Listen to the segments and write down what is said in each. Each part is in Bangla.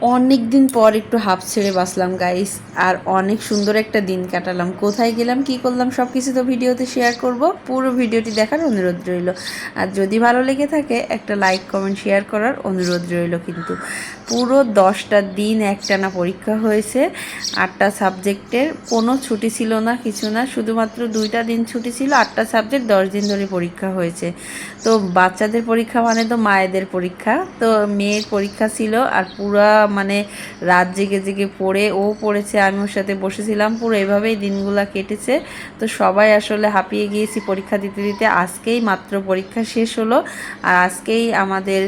অনেক দিন পর একটু হাফ ছেড়ে বাসলাম গাইস আর অনেক সুন্দর একটা দিন কাটালাম। কোথায় গেলাম, কি করলাম সব কিছু তো ভিডিওতে শেয়ার করব। পুরো ভিডিওটি দেখার অনুরোধ রইল। আর যদি ভালো লেগে থাকে, একটা লাইক কমেন্ট শেয়ার করার অনুরোধ রইল কিন্তু। পুরো দশটা দিন একটানা পরীক্ষা হয়েছে, আটটা সাবজেক্টের কোনো ছুটি ছিল না, কিছু না, শুধুমাত্র দুইটা দিন ছুটি ছিল, আটটা সাবজেক্ট দশ দিন ধরে পরীক্ষা হয়েছে। তো বাচ্চাদের পরীক্ষা মানে তো মায়েদের পরীক্ষা, তো মেয়ের পরীক্ষা ছিল আর পুরা মানে রাত জেগে জেগে পড়ে, ও পড়েছে, আমি ওর সাথে বসেছিলাম, পুরো এভাবেই দিনগুলো কেটেছে। তো সবাই আসলে হাঁপিয়ে গিয়েছি পরীক্ষা দিতে দিতে, আজকেই মাত্র পরীক্ষা শেষ হলো। আর আজকেই আমাদের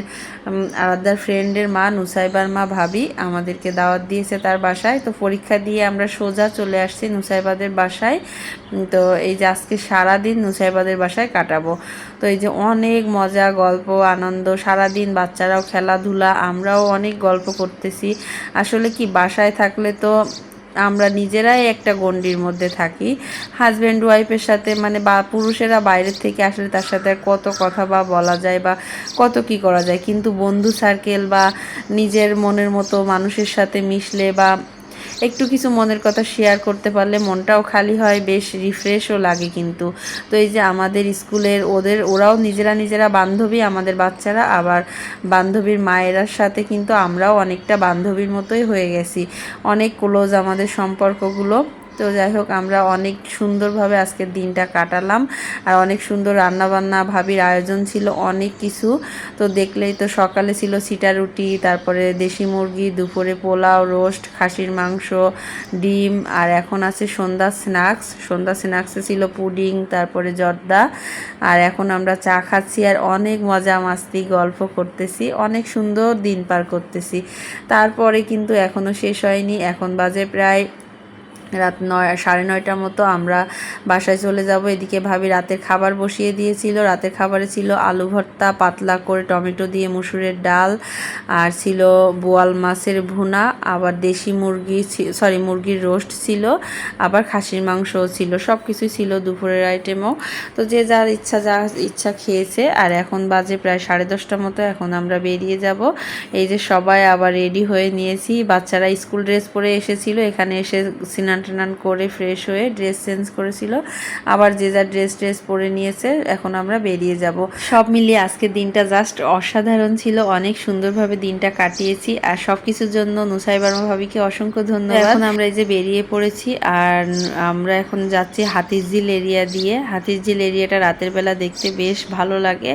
আরাধ্যার ফ্রেন্ডের মা, নুসাইবার মা ভাবি আমাদেরকে দাওয়াত দিয়েছে তার বাসায়। তো পরীক্ষা দিয়ে আমরা সোজা চলে আসছি নুসাইবাদের বাসায়। তো এই যে আজকে সারাদিন নুসাইবাদের বাসায় কাটাবো। তো এই যে অনেক মজা, গল্প, আনন্দ, সারাদিন বাচ্চারাও খেলাধুলা, আমরাও অনেক গল্প করতেছি আসলে কি বাসায় থাকলে তো আমরা নিজেরাই একটা গণ্ডির মধ্যে থাকি। হাজব্যান্ড ওয়াইফের সাথে মানে বা পুরুষেরা বাইরের থেকে আসলে তার সাথে কত কথা বা বলা যায় বা কত কি করা যায়। কিন্তু বন্ধু সার্কেল বা নিজের মনের মতো মানুষের সাথে মিশলে বা একটু কিছু মনের কথা শেয়ার করতে পারলে মনটাও খালি হয়, বেশ রিফ্রেশও লাগে কিন্তু। তো এই যে আমাদের স্কুলের ওদের, ওরাও নিজেরা নিজেরা বান্ধবী, আমাদের বাচ্চারা, আবার বান্ধবীর মায়েরার সাথে কিন্তু আমরাও অনেকটা বান্ধবীর মতোই হয়ে গেছি। অনেক ক্লোজ আমাদের সম্পর্কগুলো। তো যাই হোক, আমরা অনেক সুন্দরভাবে আজকের দিনটা কাটালাম আর অনেক সুন্দর রান্নাবান্না, ভাবির আয়োজন ছিল অনেক কিছু। তো দেখলেই তো সকালে ছিল সিটা রুটি, তারপরে দেশি মুরগি, দুপুরে পোলাও, রোস্ট, খাসির মাংস, ডিম আর এখন আছে সন্ধ্যা স্ন্যাক্স। সন্ধ্যা স্ন্যাক্সে ছিল পুডিং, তারপরে জর্দা আর এখন আমরা চা খাচ্ছি আর অনেক মজা মাস্তি গল্প করতেছি, অনেক সুন্দর দিন পার করতেছি। তারপরে কিন্তু এখনও শেষ হয়নি, এখন বাজে প্রায় রাত নয়, সাড়ে নয়টার মতো আমরা বাসায় চলে যাব। এদিকে ভাবি রাতের খাবার বসিয়ে দিয়েছিল। রাতের খাবারে ছিল আলু ভর্তা, পাতলা করে টমেটো দিয়ে মুসুরের ডাল, আর ছিল বোয়াল মাছের ভুনা, আবার দেশি মুরগি সরি, মুরগির রোস্ট ছিল, আবার খাসির মাংসও ছিল। সব কিছুই ছিল দুপুরের আইটেমও তো যে যার ইচ্ছা, যা ইচ্ছা খেয়েছে। আর এখন বাজে প্রায় সাড়ে দশটার মতো, এখন আমরা বেরিয়ে যাব। এই যে সবাই আবার রেডি হয়ে নিয়েছি। বাচ্চারা স্কুল ড্রেস পরে এসেছিল। এখানে এসে স্নান টান করে ফ্রেশ হয়ে ড্রেস চেঞ্জ করেছিল। আবার যে যার ড্রেস ট্রেস পরে নিয়েছে, এখন আমরা বেরিয়ে যাব। সব মিলিয়ে আজকের দিনটা জাস্ট অসাধারণ ছিল। অনেক সুন্দরভাবে দিনটা কাটিয়েছি। আর সব কিছুর জন্য নুসাই বার্মা ভাবিকে অসংখ্য ধন্যবাদ। এখন আমরা এই যে বেরিয়ে পড়েছি, আর আমরা এখন যাচ্ছি হাতিঝিল এরিয়া দিয়ে। হাতিঝিল এরিয়াটা রাতের বেলা দেখতে বেশ ভালো লাগে।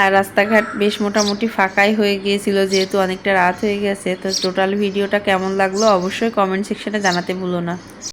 আর রাস্তাঘাট বেশ মোটামুটি ফাঁকাই হয়ে গিয়েছিল, যেহেতু অনেকটা রাত হয়ে গেছে। তো টোটাল ভিডিওটা কেমন লাগল অবশ্যই কমেন্ট সেকশনে জানাতে ভুলো না।